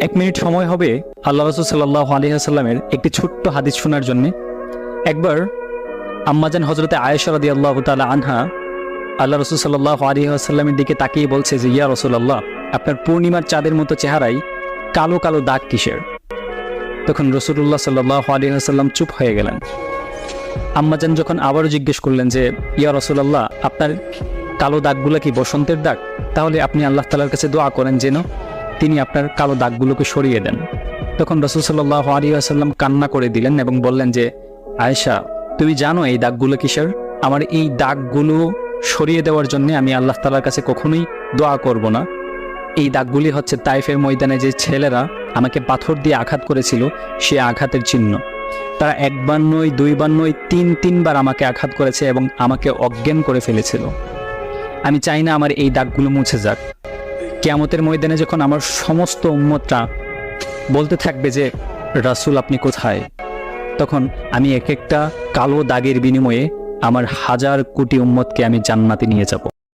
এক মিনিট সময় হবে আল্লাহ রসুল সাল্লাহ আলহিহাস্লামের একটি ছোট্ট হাদিস শোনার জন্য। একবার আম্মাজান হজরতে আয়েশরাদি আল্লাহ তালা আনহা আল্লাহ রসুল সাল্লাহ আলহিহাস্লামের দিকে তাকিয়ে বলছে যে, ইয়া রসুল্লাহ আপনার পূর্ণিমার চাঁদের মতো চেহারাই কালো কালো দাগ কিসের? তখন রসুল্লাহ সাল্লাহ আলহিহাস্লাম চুপ হয়ে গেলেন। আম্মাজান যখন আবারও জিজ্ঞেস করলেন যে, ইয়া রসুল্লাহ আপনার কালো দাগগুলো কি বসন্তের দাগ? তাহলে আপনি আল্লাহ তালার কাছে দোয়া করেন যেন তিনি আপনার কালো দাগগুলোকে সরিয়ে দেন। তখন রসুল সাল্লাহ আলী আসাল্লাম কান্না করে দিলেন এবং বললেন যে, আয়েশা, তুমি জানো এই দাগগুলো কিসের? আমার এই দাগগুলো সরিয়ে দেওয়ার জন্য আমি আল্লাহ তালার কাছে কখনোই দোয়া করব না। এই দাগগুলি হচ্ছে তাইফের ময়দানে যে ছেলেরা আমাকে পাথর দিয়ে আঘাত করেছিল, সে আঘাতের চিহ্ন। তারা একবার নয়, দুইবার নয়, তিন, তিনবার আমাকে আঘাত করেছে এবং আমাকে অজ্ঞান করে ফেলেছিল। আমি চাই না আমার এই দাগগুলো মুছে যাক। কেয়ামতের ময়দানে যখন আমার সমস্ত উম্মতরা বলতে থাকবে যে, রাসুল, আপনি কোথায়? তখন আমি এক একটা কালো দাগের বিনিময়ে আমার হাজার কোটি উম্মতকে আমি জান্নাতে নিয়ে যাব।